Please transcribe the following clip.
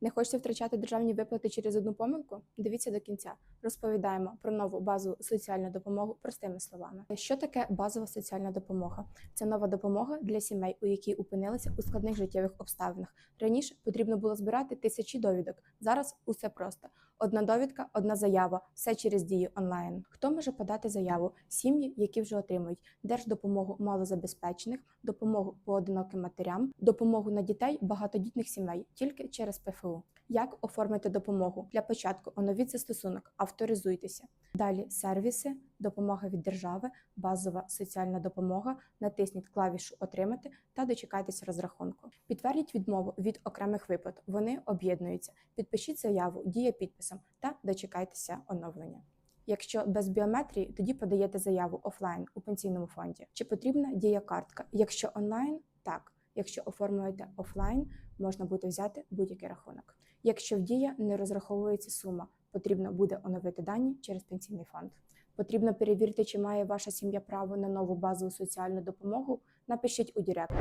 Не хочете втрачати державні виплати через одну помилку? Дивіться до кінця. Розповідаємо про нову базову соціальну допомогу простими словами. Що таке базова соціальна допомога? Це нова допомога для сімей, у які опинилися у складних життєвих обставинах. Раніше потрібно було збирати тисячі довідок. Зараз усе просто: одна довідка, одна заява, все через дію онлайн. Хто може подати заяву? Сім'ї, які вже отримують держдопомогу малозабезпечених, допомогу поодиноким матерям, допомогу на дітей багатодітних сімей тільки через ПФУ. Як оформити допомогу? Для початку оновіть застосунок, авторизуйтеся. Далі сервіси, допомога від держави, базова соціальна допомога. Натисніть клавішу Отримати та дочекайтеся розрахунку. Підтвердіть відмову від окремих виплат. Вони об'єднуються. Підпишіть заяву, дія підписом та дочекайтеся оновлення. Якщо без біометрії, тоді подаєте заяву офлайн у пенсійному фонді. Чи потрібна дія картка? Якщо онлайн, так. Якщо оформлюєте офлайн, можна буде взяти будь-який рахунок. Якщо в дія не розраховується сума, потрібно буде оновити дані через пенсійний фонд. Потрібно перевірити, чи має ваша сім'я право на нову базову соціальну допомогу. Напишіть у Директ.